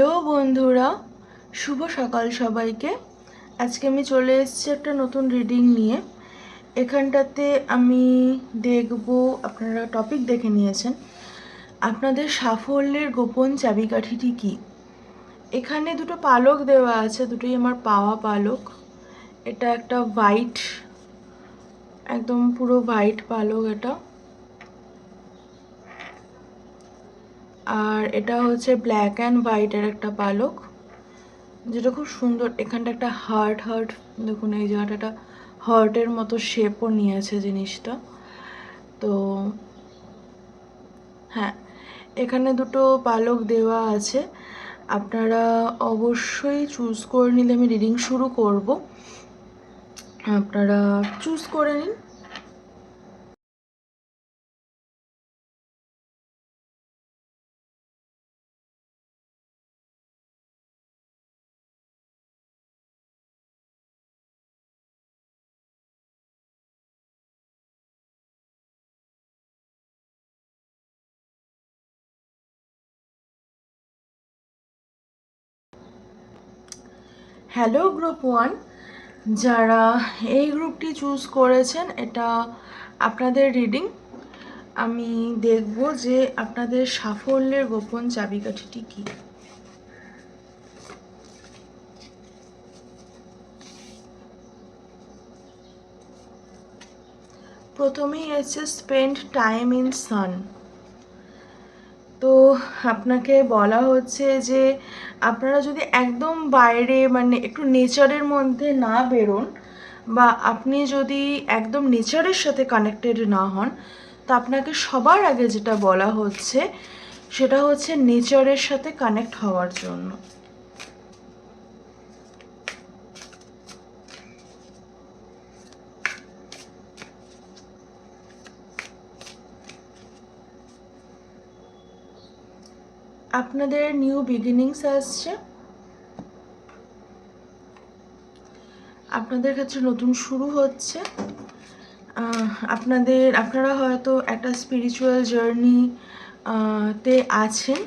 Hello বন্ধুরা, শুভ সকাল সবাইকে। আজকে আমি চলে এসেছি একটা নতুন রিডিং নিয়ে। এখানটাতে আমি দেখব, আপনারা টপিক দেখে নিয়েছেন। আপনাদের সাফল্যের গোপন চাবিকাঠিটি কী? এখানে দুটো পালক দেওয়া আছে, দুটোই আমার পাওয়া পালক। এটা একটা হোয়াইট একদম পুরো হোয়াইট পালক এটা। আর এটা হচ্ছে ব্ল্যাক অ্যান্ড হোয়াইটের একটা পালক। যেটা খুব সুন্দর, এখানটা একটা হার্ট হার্ট দেখুন এই জায়গাটা একটা হার্টের মতো শেপও নিয়েছে জিনিসটা। তো হ্যাঁ এখানে দুটো পালক দেওয়া আছে। আপনারা অবশ্যই চুজ করে নিলে আমি রিডিং শুরু করব। আপনারা চুজ করে নিন। হ্যালো গ্রুপ ওয়ান যারা এই গ্রুপটি চুজ করেছেন, এটা আপনাদের রিডিং আমি দেখব যে আপনাদের সাফল্যের গোপন চাবিকাঠিটি কী। প্রথমেই এসছে স্পেন্ড টাইম ইন সান তো আপনাকে বলা হচ্ছে যে আপনারা যদি একদম বাইরে মানে একটু নেচারের মধ্যে না বেরোন বা আপনি যদি একদম নেচারের সাথে কানেক্টেড না হন, তা আপনাকে সবার আগে যেটা বলা হচ্ছে সেটা হচ্ছে নেচারের সাথে কানেক্ট হওয়ার জন্য। আপনাদের নিউ বিগিনিংস আসছে। আপনাদের ক্ষেত্রে নতুন শুরু হচ্ছে। আপনাদের, আপনারা হয়তো একটা স্পিরিচুয়াল জার্নি তে আছেন।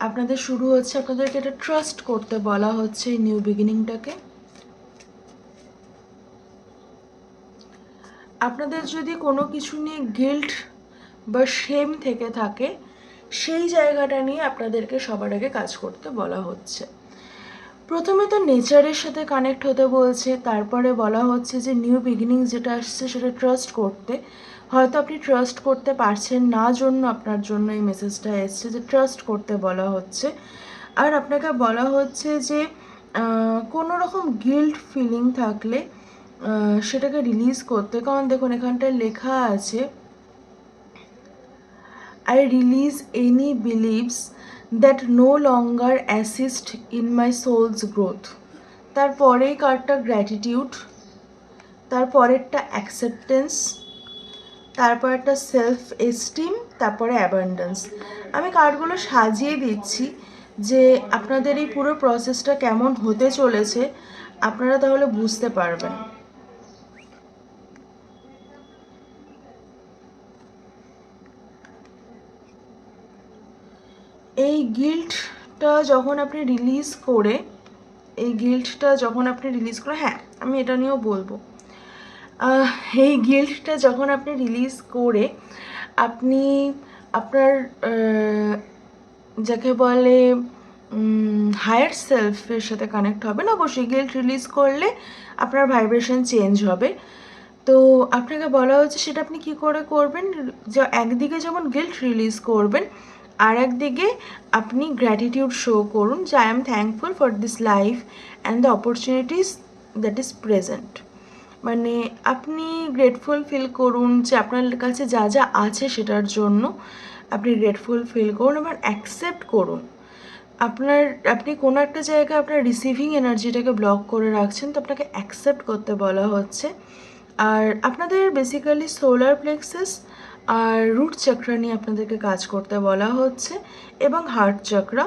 আপনাদের শুরু হচ্ছে, আপনাদেরকে এটা ট্রাস্ট করতে বলা হচ্ছে এই নিউ বিগিনিংটাকে আপনাদের যদি কোনো কিছু নিয়ে গিল্ট বা শেম থেকে থাকে সেই জায়গাটা নিয়ে আপনাদেরকে সবার আগে কাজ করতে বলা হচ্ছে। প্রথমে তো নেচারের সাথে কানেক্ট হতে বলছে, তারপরে বলা হচ্ছে যে নিউ বিগিনিং যেটা আসছে সেটা ট্রাস্ট করতে। হয়তো আপনি ট্রাস্ট করতে পারছেন না জন্য আপনার জন্য এই মেসেজটা এসছে যে ট্রাস্ট করতে বলা হচ্ছে। আর আপনাকে বলা হচ্ছে যে কোনো রকম গিল্ট ফিলিং থাকলে সেটাকে রিলিজ করতে। কারণ দেখুন, এখানটায় লেখা আছে I release any beliefs that no longer assist in my soul's growth. তারপরেই কার্ডটা গ্র্যাটিটিউড তারপরেরটা অ্যাকসেপ্টেন্স তারপর একটা সেলফ এস্টিম তারপরে অ্যাবান্ডেন্স আমি কার্ডগুলো সাজিয়ে দিচ্ছি যে আপনাদের এই পুরো প্রসেসটা কেমন হতে চলেছে, আপনারা তাহলে বুঝতে পারবেন। এই গিল্টটা যখন আপনি রিলিজ করে, এই গিল্টটা যখন আপনি রিলিজ করে হ্যাঁ আমি এটা নিয়েও বলব। এই গিল্টটা যখন আপনি রিলিজ করে, আপনি আপনার যাকে বলে হায়ার সেলফের সাথে কানেক্ট হবে না, অবশ্যই গিল্ট রিলিজ করলে আপনার ভাইব্রেশন চেঞ্জ হবে। তো আপনাকে বলা হচ্ছে সেটা আপনি কি করে করবেন? একদিকে যেমন গিল্ট রিলিজ করবেন আর একদিকে আপনি গ্র্যাটিটিউড শো করুন, যে I am thankful for this life and the opportunities that is present মানে আপনি গ্রেটফুল ফিল করুন যে আপনার কাছে যা যা আছে সেটার জন্য আপনি গ্রেটফুল ফিল করুন এবং অ্যাকসেপ্ট করুন। আপনার, আপনি কোনো একটা জায়গায় আপনার রিসিভিং এনার্জিটাকে ব্লক করে রাখছেন, তো আপনাকে অ্যাকসেপ্ট করতে বলা হচ্ছে। আর আপনাদের বেসিক্যালি সোলার প্লেক্সেস আর রুট চক্রা নিয়ে আপনাদেরকে কাজ করতে বলা হচ্ছে এবং হার্ট চক্রা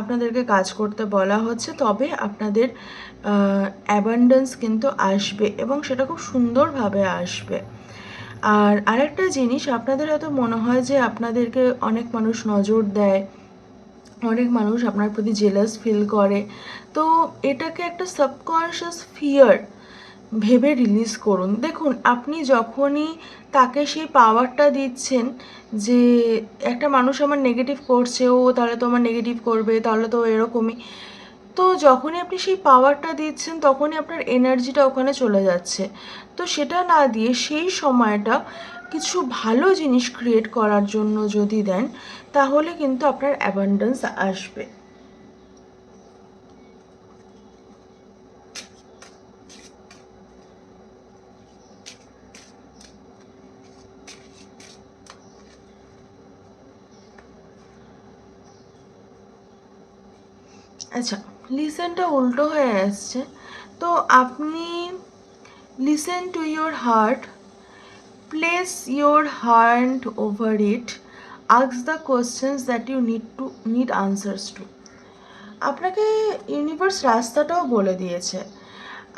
আপনাদেরকে কাজ করতে বলা হচ্ছে। তবে আপনাদের অ্যাবান্ডেন্স কিন্তু আসবে এবং সেটা খুব সুন্দরভাবে আসবে। আর আরেকটা জিনিস, আপনাদের হয়তো মনে হয় যে আপনাদেরকে অনেক মানুষ নজর দেয়, অনেক মানুষ আপনার প্রতি জেলাস ফিল করে। তো এটাকে একটা সাবকনশিয়াস ফিয়ার ভেবে রিলিজ করুন। দেখুন, আপনি যখনই তাকে সেই পাওয়ারটা দিচ্ছেন যে একটা মানুষ আমার নেগেটিভ করছে, ও তাহলে তো আমার নেগেটিভ করবে, তাহলে তো এরকমই। তো যখনই আপনি সেই পাওয়ারটা দিচ্ছেন, তখনই আপনার এনার্জিটা ওখানে চলে যাচ্ছে। তো সেটা না দিয়ে সেই সময়টা কিছু ভালো জিনিস ক্রিয়েট করার জন্য যদি দেন, তাহলে কিন্তু আপনার অ্যাবান্ডেন্স আসবে। আচ্ছা লিসেনটা উল্টো হয়ে আসছে। তো আপনি listen to your heart, place your hand over it আক্স the questions that you need to, need answers to. আপনাকে ইউনিভার্স রাস্তাটাও বলে দিয়েছে।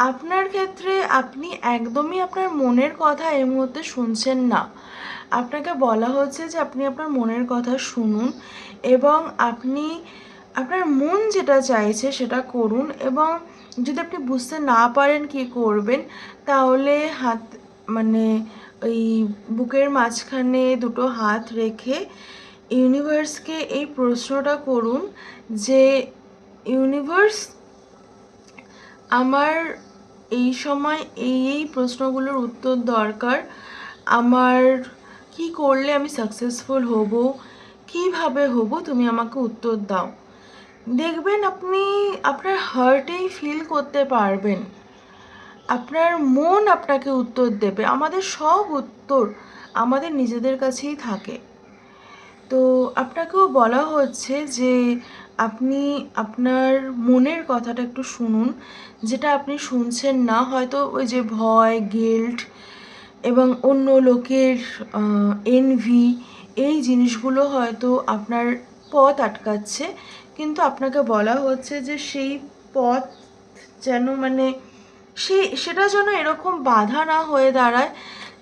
আপনার ক্ষেত্রে আপনি একদমই আপনার মনের কথা এই মুহূর্তে শুনছেন না। আপনাকে বলা হচ্ছে যে আপনি আপনার মনের কথা শুনুন এবং আপনি আপনার মন যেটা চাইছে সেটা করুন এবং যদি আপনি বুঝতে না পারেন কি করবেন, তাহলে হাত মানে ওই বুকের মাঝখানে দুটো হাত রেখে ইউনিভার্সকে এই প্রশ্নটা করুন যে, ইউনিভার্স, আমার এই সময় এই এই প্রশ্নগুলোর উত্তর দরকার। আমার কি করলে আমি সাকসেসফুল হব? কীভাবে হব? তুমি আমাকে উত্তর দাও। দেখবেন আপনি আপনার হার্টেই ফিল করতে পারবেন। আপনার মন আপনাকে উত্তর দেবে। আমাদের সব উত্তর আমাদের নিজেদের কাছেই থাকে। তো আপনাকেও বলা হচ্ছে যে আপনি আপনার মনের কথাটা একটু শুনুন, যেটা আপনি শুনছেন না, হয়তো ওই যে ভয় গিল্ট এবং অন্য লোকের এনভি এই জিনিসগুলো হয়তো আপনার পথ আটকাচ্ছে। কিন্তু আপনাকে বলা হচ্ছে যে সেই পথ যেন মানে সেই সেটা যেন এরকম বাধা না হয়ে দাঁড়ায়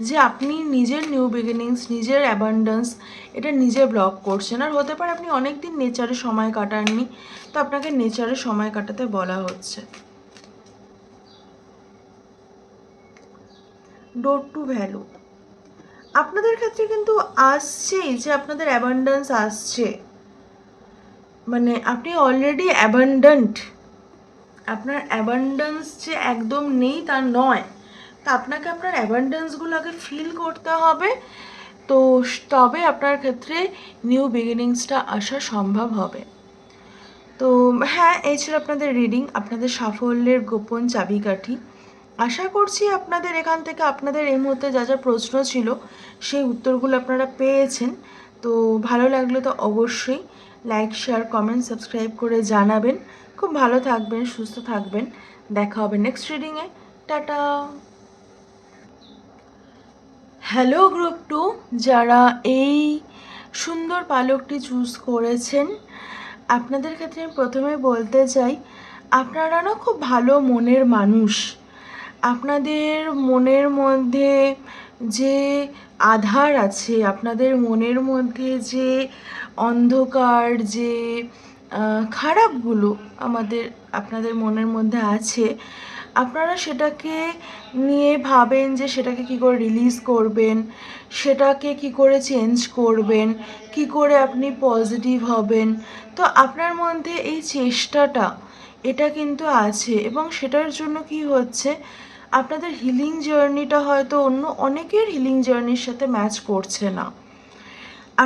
যে আপনি নিজের নিউ বিগিনিংস নিজের অ্যাবান্ডেন্স এটা নিজে ব্লক করছেন। আর হতে পারে আপনি অনেক দিন নেচারে সময় কাটাননি, তো আপনাকে নেচারে সময় কাটাতে বলা হচ্ছে। ডোর টু ভ্যালু আপনাদের ক্ষেত্রে কিন্তু আসছেই যে আপনাদের অ্যাবান্ডেন্স আসছে। মানে আপনি অলরেডি অ্যাবান্ডেন্ট আপনার অ্যাবান্ডেন্স যে একদম নেই তা নয়। তা আপনাকে আপনার অ্যাবান্ডেন্সগুলো আগে ফিল করতে হবে। তো তবে আপনার ক্ষেত্রে নিউ বিগিনিংসটা আসা সম্ভব হবে। তো হ্যাঁ এই ছিল আপনাদের রিডিং আপনাদের সাফল্যের গোপন চাবিকাঠি। আশা করছি আপনাদের এখান থেকে আপনাদের এই মুহূর্তে যা যা প্রশ্ন ছিল, সেই উত্তরগুলো আপনারা পেয়েছেন। তো ভালো লাগলে তো অবশ্যই লাইক শেয়ার কমেন্ট সাবস্ক্রাইব করে জানাবেন। খুব ভালো থাকবেন, সুস্থ থাকবেন। দেখা হবে নেক্সট রিডিংয়ে টাটা। হ্যালো গ্রুপ টু যারা এই সুন্দর পালকটি চুজ করেছেন, আপনাদের ক্ষেত্রে আমি প্রথমে বলতে চাই, আপনারা না খুব ভালো মনের মানুষ। আপনাদের মনের মধ্যে যে আধার আছে, আপনাদের মনের মধ্যে যে অন্ধকার যে খারাপগুলো আমাদের, আপনাদের মনের মধ্যে আছে, আপনারা সেটাকে নিয়ে ভাবেন যে সেটাকে কী করে রিলিজ করবেন, সেটাকে কি করে চেঞ্জ করবেন, কি করে আপনি পজিটিভ হবেন। তো আপনার মধ্যে এই চেষ্টাটা, এটা কিন্তু আছে এবং সেটার জন্য কি হচ্ছে, আপনাদের হিলিং জার্নিটা হয়তো অন্য অনেকের হিলিং জার্নির সাথে ম্যাচ করছে না।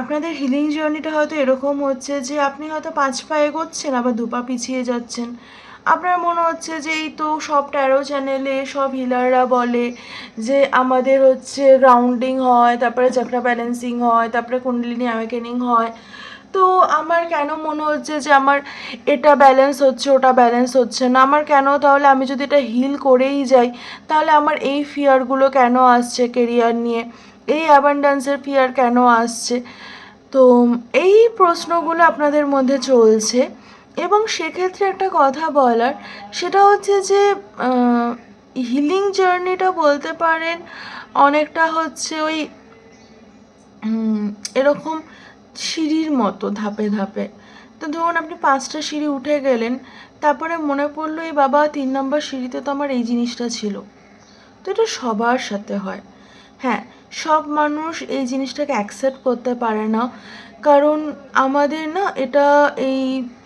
আপনাদের হিলিং জার্নিটা হয়তো এরকম হচ্ছে যে আপনি হয়তো পাঁচ পা এগোচ্ছেন, আবার দু পা পিছিয়ে যাচ্ছেন। আপনার মনে হচ্ছে যে এই তো সব ট্যারো চ্যানেলে সব হিলাররা বলে যে আমাদের হচ্ছে রাউন্ডিং হয়, তারপরে চাকরা ব্যালেন্সিং হয়, তারপরে কুণ্ডলিনী অ্যাওয়েকেনিং হয়। তো আমার কেন মনে হচ্ছে যে আমার এটা ব্যালেন্স হচ্ছে, ওটা ব্যালেন্স হচ্ছে না? আমার কেন তাহলে আমি যদি এটা হিল করেই যাই, তাহলে আমার এই ফিয়ারগুলো কেন আসছে কেরিয়ার নিয়ে? এই অ্যাবান্ডান্সের ফিয়ার কেন আসছে? তো এই প্রশ্নগুলো আপনাদের মধ্যে চলছে এবং সেক্ষেত্রে একটা কথা বলার, সেটা হচ্ছে যে হিলিং জার্নিটা বলতে পারেন, অনেকটা হচ্ছে ওই এরকম সিঁড়ির মতো ধাপে ধাপে। তো ধরুন আপনি পাঁচটা সিঁড়ি উঠে গেলেন, তারপরে মনে পড়ল, এই বাবা, তিন নম্বর সিঁড়িতে তো আমার এই জিনিসটা ছিল। তো এটা সবার সাথে হয়। হ্যাঁ সব মানুষ এই জিনিসটাকে অ্যাকসেপ্ট করতে পারে না। কারণ আমাদের না এটা এই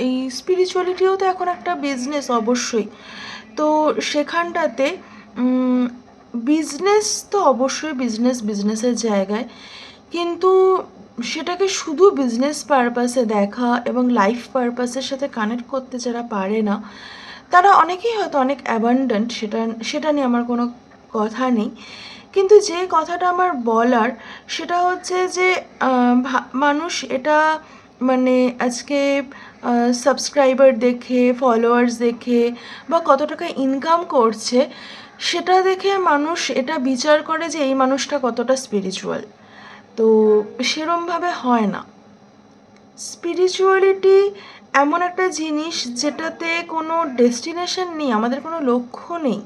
এই স্পিরিচুয়ালিটিও তো এখন একটা বিজনেস অবশ্যই। তো সেখানটাতে বিজনেস তো অবশ্যই বিজনেস বিজনেসের জায়গায়। কিন্তু সেটাকে শুধু বিজনেস পারপাসে দেখা এবং লাইফ পারপাসের সাথে কানেক্ট করতে যারা পারে না, তারা অনেকেই হয়তো অনেক অ্যাবান্ডেন্ট সেটা সেটা নিয়ে আমার কোনো কথা নেই। কিন্তু যে কথাটা আমার বলার সেটা হচ্ছে যে মানুষ এটা মানে আজকে সাবস্ক্রাইবার দেখে ফলোয়ার্স দেখে বা কত টাকা ইনকাম করছে, সেটা দেখে মানুষ এটা বিচার করে যে এই মানুষটা কতটা স্পিরিচুয়াল তো সেরমভাবে হয় না। স্পিরিচুয়ালিটি এমন একটা জিনিস যেটাতে কোনো ডেস্টিনেশন নেই, আমাদের কোনো লক্ষ্য নেই।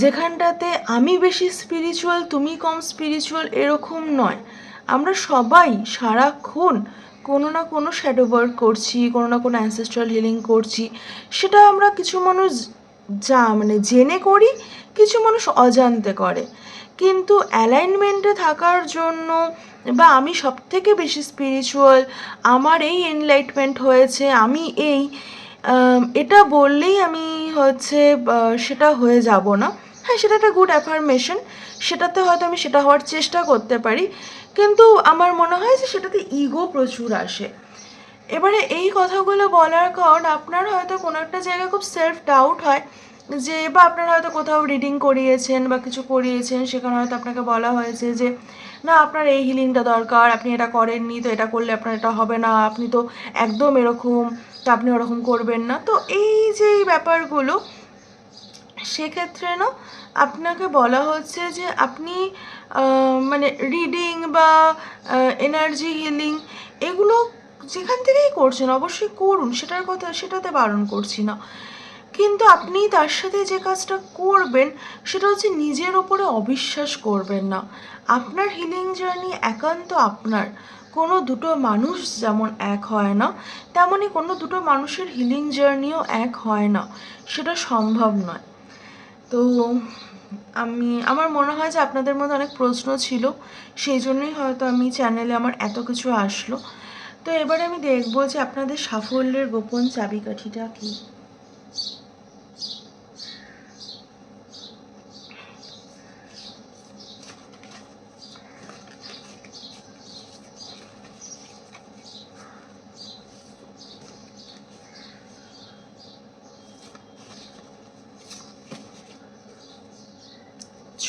যেখানটাতে আমি বেশি স্পিরিচুয়াল তুমি কম স্পিরিচুয়াল এরকম নয়। আমরা সবাই সারাক্ষণ কোনো না কোনো শ্যাডো ওয়ার্ক করছি, কোনো না কোনো অ্যানসেস্ট্রাল হিলিং করছি। সেটা আমরা কিছু মানুষ যা মানে জেনে করি, কিছু মানুষ অজান্তে করে। কিন্তু অ্যালাইনমেন্টে থাকার জন্য বা আমি সব থেকে বেশি স্পিরিচুয়াল আমার এই এনলাইটমেন্ট হয়েছে, আমি এই এটা বললেই আমি হচ্ছে সেটা হয়ে যাব না। হ্যাঁ সেটা একটা গুড অ্যাফার্মেশন সেটাতে হয়তো আমি সেটা হওয়ার চেষ্টা করতে পারি, কিন্তু আমার মনে হয় যে সেটাতে ইগো প্রচুর আসে। এবারে এই কথাগুলো বলার কারণ আপনার হয়তো কোনো একটা জায়গায় খুব সেলফ ডাউট হয় যে, বা আপনারা হয়তো কোথাও রিডিং করিয়েছেন বা কিছু করিয়েছেন, সেখানে হয়তো আপনাকে বলা হয়েছে যে, না, আপনার এই হিলিংটা দরকার, আপনি এটা করেননি, তো এটা করলে আপনার এটা হবে না, আপনি তো একদম এরকম, তো আপনি ওরকম করবেন না। তো এই যে ব্যাপারগুলো সেক্ষেত্রে না, আপনাকে বলা হচ্ছে যে আপনি মানে রিডিং বা এনার্জি হিলিং এগুলো যেখান থেকেই করছেন, অবশ্যই করুন, সেটার কথা, সেটাতে বারণ করছি না। কিন্তু আপনি তার সাথে যে কাজটা করবেন, সেটা হচ্ছে নিজের ওপরে অবিশ্বাস করবেন না। আপনার হিলিং জার্নি একান্ত আপনার। কোনো দুটো মানুষ যেমন এক হয় না তেমনই কোনো দুটো মানুষের হিলিং জার্নিও এক হয় না। সেটা সম্ভব নয়। তো আমি, আমার মনে হয় যে আপনাদের মধ্যে অনেক প্রশ্ন ছিল, সেই জন্যই হয়তো আমি চ্যানেলে আমার এত কিছু আসলো। তো এবারে আমি দেখব যে আপনাদের সাফল্যের গোপন চাবিকাঠিটা কী।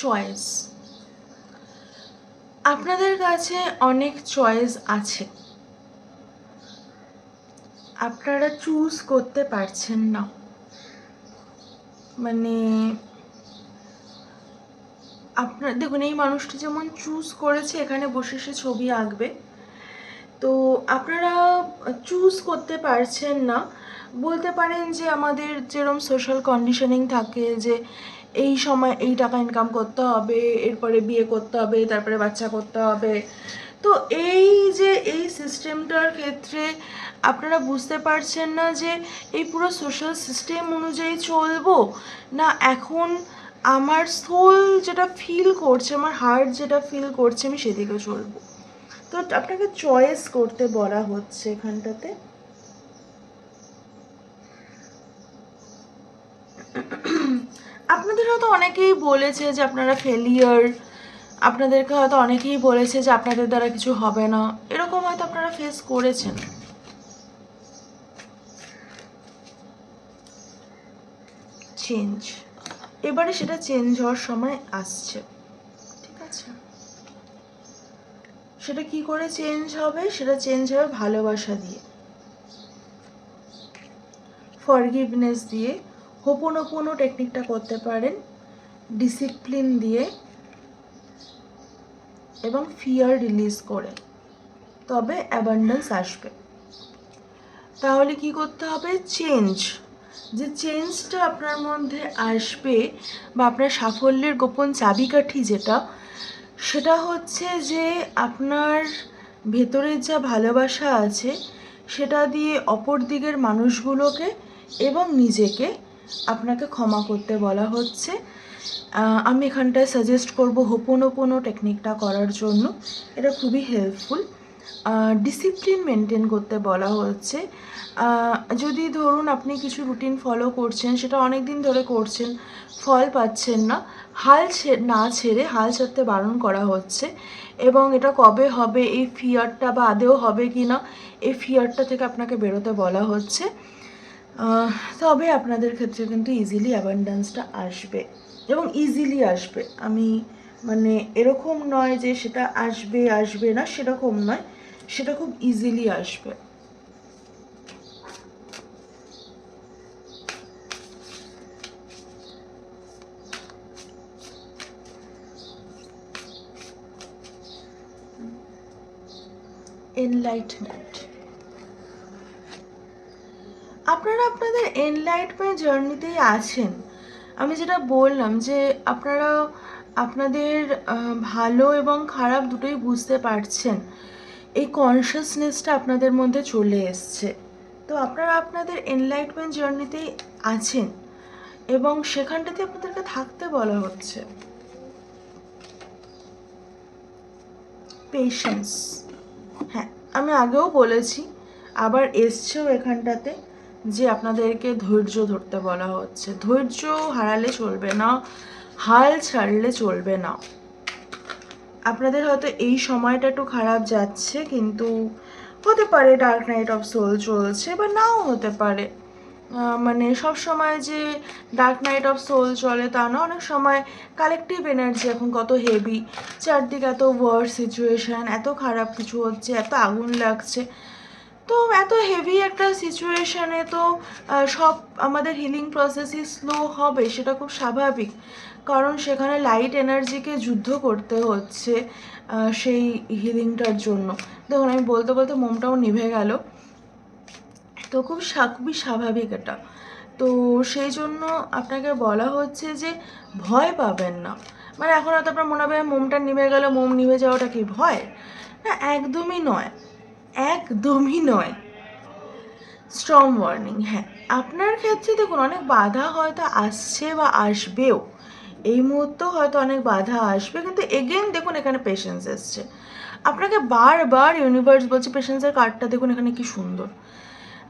চয়েস আপনাদের কাছে অনেক চয়েস আছে। আপনারা চুজ করতে পারছেন না। মানে আপনার, দেখুন, এই মানুষটি যেমন চুজ করেছে, এখানে বসে সে ছবি আঁকবে। তো আপনারা চুজ করতে পারছেন না। বলতে পারেন যে আমাদের যেরকম সোশ্যাল কন্ডিশনিং থাকে যে এই সময় এই টাকা ইনকাম করতে হবে, এরপরে বিয়ে করতে হবে, তারপরে বাচ্চা করতে হবে। তো এই যে এই সিস্টেমটার ক্ষেত্রে আপনারা বুঝতে পারছেন না যে এই পুরো সোশ্যাল সিস্টেম অনুযায়ী চলবো? না, এখন আমার সোল যেটা ফিল করছে, আমার হার্ট যেটা ফিল করছে, আমি সেদিকে চলবো। তো আপনাকে চয়েস করতে বলা হচ্ছে এখানটাতে। আপনাদের হয়তো অনেকেই বলেছে যে আপনারা ফেলিয়ার আপনাদেরকে হয়তো অনেকেই বলেছে যে আপনাদের দ্বারা কিছু হবে না। এরকম হয়তো আপনারা ফেস করেছেন। চেঞ্জ এবারে সেটা চেঞ্জ হওয়ার সময় আসছে। ঠিক আছে? সেটা কি করে চেঞ্জ হবে? সেটা চেঞ্জ হবে ভালোবাসা দিয়ে। ফরগিভনেস দিয়ে। হোপোনোপোনো টেকনিকটা করতে পারেন ডিসিপ্লিন দিয়ে এবং ফিয়ার রিলিজ করে, তবে অ্যাবান্ডেন্স আসবে। তাহলে কি করতে হবে? চেঞ্জ যে চেঞ্জটা আপনার মধ্যে আসবে বা আপনার সাফল্যের গোপন চাবিকাঠি যেটা, সেটা হচ্ছে যে আপনার ভেতরের যা ভালোবাসা আছে, সেটা দিয়ে অপর দিকের মানুষগুলোকে এবং নিজেকে আপনাকে ক্ষমা করতে বলা হচ্ছে। আমি এখানটায় সাজেস্ট করব হোপোনোপোনো টেকনিকটা করার জন্য। এটা খুবই হেল্পফুল ডিসিপ্লিন মেনটেন করতে বলা হচ্ছে। যদি ধরুন আপনি কিছু রুটিন ফলো করছেন, সেটা অনেক দিন ধরে করছেন, ফল পাচ্ছেন না, হাল না ছেড়ে হাল ছাড়তে বারণ করা হচ্ছে। এবং এটা কবে হবে, এই ফিয়ারটা বা আদেও হবে কি না এই ফিয়ারটা থেকে আপনাকে বেরোতে বলা হচ্ছে। তবে আপনাদের ক্ষেত্রে কিন্তু ইজিলি অ্যাবান্ডেন্সটা আসবে এবং ইজিলি আসবে। আমি মানে এরকম নয় যে সেটা আসবে আসবে না, সেরকম নয়, সেটা খুব ইজিলি আসবে। এনলাইটমেন্ট আপনারা আপনাদের এনলাইটমেন্ট জার্নিতেই আছেন। আমি যেটা বললাম যে আপনারা আপনাদের ভালো এবং খারাপ দুটোই বুঝতে পারছেন। এই কনসিয়াসনেসটা আপনাদের মধ্যে চলে এসছে। তো আপনারা আপনাদের এনলাইটমেন্ট জার্নিতেই আছেন এবং সেখানটাতে আপনাদেরকে থাকতে বলা হচ্ছে। পেশেন্স হ্যাঁ আমি আগেও বলেছি, আবার এসছেও এখানটাতে। যে আপনাদেরকে ধৈর্য ধরতে বলা হচ্ছে। ধৈর্য হারালে চলবে না, হাল ছাড়লে চলবে না। আপনাদের হয়তো এই সময়টা একটু খারাপ যাচ্ছে, কিন্তু হতে পারে ডার্ক নাইট অফ সোল চলছে, বা নাও হতে পারে। মানে সব সময় যে ডার্ক নাইট অফ সোল চলে তা না, অনেক সময় কালেকটিভ এনার্জি এখন কত হেভি চারদিকে এত ওয়ার সিচুয়েশান এত খারাপ কিছু হচ্ছে, এত আগুন লাগছে। তো এত হেভি একটা সিচুয়েশানে তো সব আমাদের হিলিং প্রসেসই স্লো হবে, সেটা খুব স্বাভাবিক। কারণ সেখানে লাইট এনার্জিকে যুদ্ধ করতে হচ্ছে সেই হিলিংটার জন্য। দেখুন, আমি বলতে বলতে মোমটাও নিভে গেল। তো খুব খুবই স্বাভাবিক এটা। তো সেই জন্য আপনাকে বলা হচ্ছে যে ভয় পাবেন না। মানে এখন হয়তো আপনার মনে হবে মোমটা নিভে গেল, মোম নিভে যাওয়াটা কি ভয়? না, একদমই নয়। একদমই নয়। স্ট্রং ওয়ার্নিং হ্যাঁ। আপনার ক্ষেত্রে দেখুন, অনেক বাধা হয়তো আসছে বা আসবেও। এই মুহূর্তেও হয়তো অনেক বাধা আসবে, কিন্তু এগেন দেখুন, এখানে পেশেন্স এসছে। আপনাকে বারবার ইউনিভার্স বলছে পেশেন্সের কার্ডটা দেখুন, এখানে কি সুন্দর।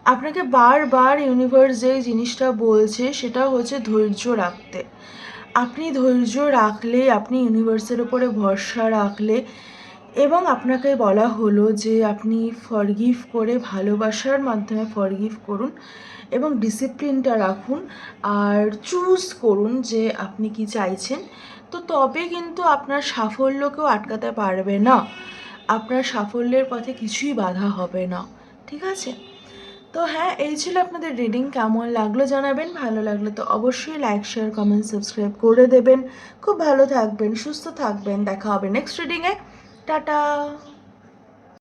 আপনাকে বারবার ইউনিভার্স যে জিনিসটা বলছে, সেটা হচ্ছে ধৈর্য রাখতে। আপনি ধৈর্য রাখলে, আপনি ইউনিভার্সের উপরে ভরসা রাখলে এবং আপনাকে বলা হলো যে আপনি ফরগিভ করে ভালোবাসার মাধ্যমে ফরগিভ করুন এবং ডিসিপ্লিনটা রাখুন আর চুজ করুন যে আপনি কি চাইছেন। তো তবে কিন্তু আপনার সাফল্যকেও আটকাতে পারবে না। আপনার সাফল্যের পথে কিছুই বাধা হবে না। ঠিক আছে? তো হ্যাঁ এই ছিল আপনাদের রিডিং কেমন লাগল জানাবেন? ভালো লাগলে তো অবশ্যই লাইক শেয়ার কমেন্ট সাবস্ক্রাইব করে দেবেন। খুব ভালো থাকবেন, সুস্থ থাকবেন। দেখা হবে নেক্সট রিডিংয়ে টাটা।